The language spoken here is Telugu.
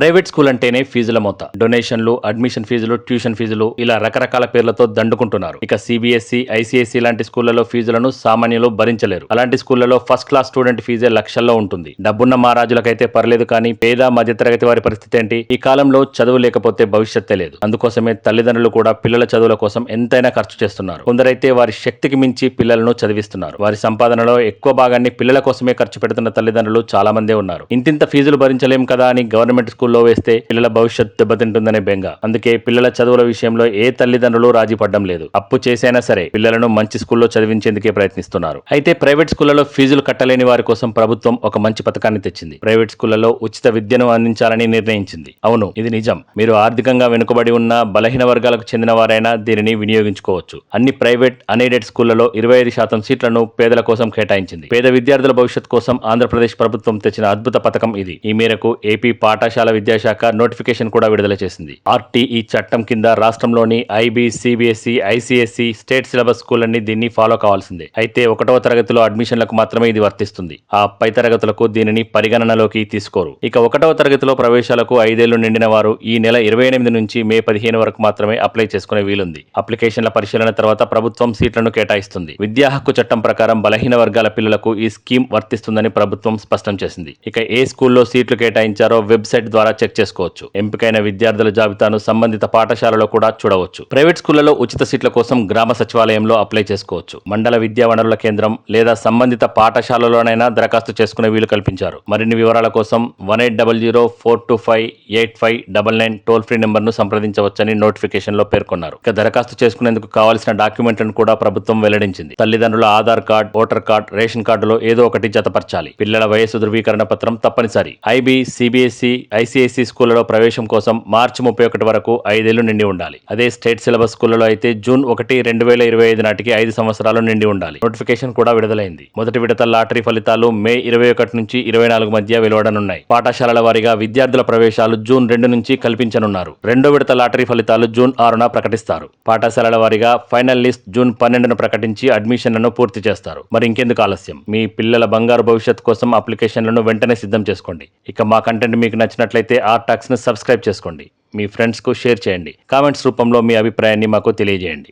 ప్రైవేట్ స్కూల్ అంటేనే ఫీజుల మొత్త డొనేషన్లు అడ్మిషన్ ఫీజులు ట్యూషన్ ఫీజులు ఇలా రకరకాల పేర్లతో దండుకుంటున్నారు. ఇక సిబిఎస్ఈ ఐసీఎస్ఈ లాంటి స్కూళ్ళలో ఫీజులను సామాన్యులు భరించలేరు. అలాంటి స్కూళ్ళలో ఫస్ట్ క్లాస్ స్టూడెంట్ ఫీజే లక్షల్లో ఉంటుంది. డబ్బున్న మహారాజులకైతే పర్లేదు కానీ పేద మధ్యతరగతి వారి పరిస్థితి ఏంటి? ఈ కాలంలో చదువు లేకపోతే భవిష్యత్తే లేదు. అందుకోసమే తల్లిదండ్రులు కూడా పిల్లల చదువుల కోసం ఎంతైనా ఖర్చు చేస్తున్నారు. కొందరైతే వారి శక్తికి మించి పిల్లలను చదివిస్తున్నారు. వారి సంపాదనలో ఎక్కువ భాగాన్ని పిల్లల కోసమే ఖర్చు పెడుతున్న తల్లిదండ్రులు చాలా మందే ఉన్నారు. ఇంతింత ఫీజులు భరించలేం కదా అని గవర్నమెంట్ స్కూల్ స్కూల్లో వేస్తే పిల్లల భవిష్యత్ దెబ్బతింటుందనే బెంగ. అందుకే పిల్లల చదువుల విషయంలో ఏ తల్లిదండ్రులు రాజీ పడ్డం లేదు. అప్పు చేసైనా సరే పిల్లలను మంచి స్కూల్లో చదివించేందుకే ప్రయత్నిస్తున్నారు. అయితే ప్రైవేట్ స్కూళ్ళలో ఫీజులు కట్టలేని వారి కోసం ప్రభుత్వం ఒక మంచి పథకాన్ని తెచ్చింది. ప్రైవేట్ స్కూళ్ళలో ఉచిత విద్యను అందించాలని నిర్ణయించింది. అవును ఇది నిజం. మీరు ఆర్థికంగా వెనుకబడి ఉన్న బలహీన వర్గాలకు చెందిన వారైనా దీనిని వినియోగించుకోవచ్చు. అన్ని ప్రైవేట్ అన్ఎయిడెడ్ స్కూళ్ళలో ఇరవై ఐదు శాతం సీట్లను పేదల కోసం కేటాయించింది. పేద విద్యార్థుల భవిష్యత్ కోసం ఆంధ్రప్రదేశ్ ప్రభుత్వం తెచ్చిన అద్భుత పథకం ఇది. ఈ మేరకు ఏపీ పాఠశాల విద్యాశాఖ నోటిఫికేషన్ కూడా విడుదల చేసింది. ఆర్టీఈ చట్టం కింద రాష్ట్రంలోని IB CBSE ICSE state syllabus స్కూళ్ళన్నీ దీన్ని ఫాలో కావాల్సిందే. అయితే ఒకటవ తరగతిలో అడ్మిషన్లకు మాత్రమే ఇది వర్తిస్తుంది. ఆ పై తరగతులకు దీనిని పరిగణనలోకి తీసుకోరు. ఇక ఒకటవ తరగతిలో ప్రవేశాలకు ఐదేళ్ళు నిండిన వారు ఈ నెల ఇరవై ఎనిమిది నుంచి మే పదిహేను వరకు మాత్రమే అప్లై చేసుకునే వీలుంది. అప్లికేషన్ల పరిశీలన తర్వాత ప్రభుత్వం సీట్లను కేటాయిస్తుంది. విద్యా హక్కు చట్టం ప్రకారం బలహీన వర్గాల పిల్లలకు ఈ స్కీమ్ వర్తిస్తుందని ప్రభుత్వం స్పష్టం చేసింది. ఇక ఏ స్కూల్లో సీట్లు కేటాయించారో వెబ్సైట్ ద్వారా చెక్ చేసుకోవచ్చు. ఎంపికైన విద్యార్థుల జాబితాను సంబంధిత పాఠశాలలో కూడా చూడవచ్చు. ప్రైవేట్ స్కూళ్ళలో ఉచిత సీట్ల కోసం గ్రామ సచివాలయంలో అప్లై చేసుకోవచ్చు. మండల విద్యా వనరుల కేంద్రం లేదా సంబంధిత పాఠశాలలోనైనా దరఖాస్తు చేసుకునే వీలు కల్పించారు. మరిన్ని వివరాల కోసం one eight double zero four two five eight five double nine toll free నెంబర్ను సంప్రదించవచ్చని నోటిఫికేషన్లో పేర్కొన్నారు. ఇక దరఖాస్తు చేసుకునేందుకు కావాల్సిన డాక్యుమెంట్లను కూడా ప్రభుత్వం వెల్లడించింది. తల్లిదండ్రుల Aadhaar card voter card ration కార్డులో ఏదో ఒకటి జతపరచాలి. పిల్లల వయసు ధృవీకరణ పత్రం తప్పనిసరి. ఐబీ సిబిఎస్ఈ ఐసీఎస్ఈ స్కూళ్ళలో ప్రవేశం కోసం మార్చి ముప్పై ఒకటి వరకు ఐదేళ్ళు నిండి ఉండాలి. అదే స్టేట్ సిలబస్ స్కూళ్ళలో అయితే జూన్ ఒకటి రెండు వేల ఇరవై ఐదు నాటికి ఐదు సంవత్సరాలు నిండి ఉండాలి. నోటిఫికేషన్ కూడా విడుదలైంది. మొదటి విడత లాటరీ ఫలితాలు మే ఇరవై ఒకటి నుంచి ఇరవై నాలుగు మధ్య వెలువడనున్నాయి. పాఠశాలల వారీగా విద్యార్థుల ప్రవేశాలు జూన్ రెండు నుంచి కల్పించనున్నారు. రెండో విడత లాటరీ ఫలితాలు జూన్ ఆరున ప్రకటిస్తారు. పాఠశాలల వారీగా ఫైనల్ లిస్ట్ జూన్ పన్నెండున ప్రకటించి అడ్మిషన్లను పూర్తి చేస్తారు. మరి ఇంకెందుకు ఆలస్యం? మీ పిల్లల బంగారు భవిష్యత్ కోసం అప్లికేషన్లను వెంటనే సిద్ధం చేసుకోండి. ఇక మా కంటెంట్ మీకు నచ్చినట్లయితే ఆర్ టాక్స్ని సబ్స్క్రైబ్ చేసుకోండి మీ ఫ్రెండ్స్కు షేర్ చేయండి. కామెంట్స్ రూపంలో మీ అభిప్రాయాన్ని మాకు తెలియజేయండి.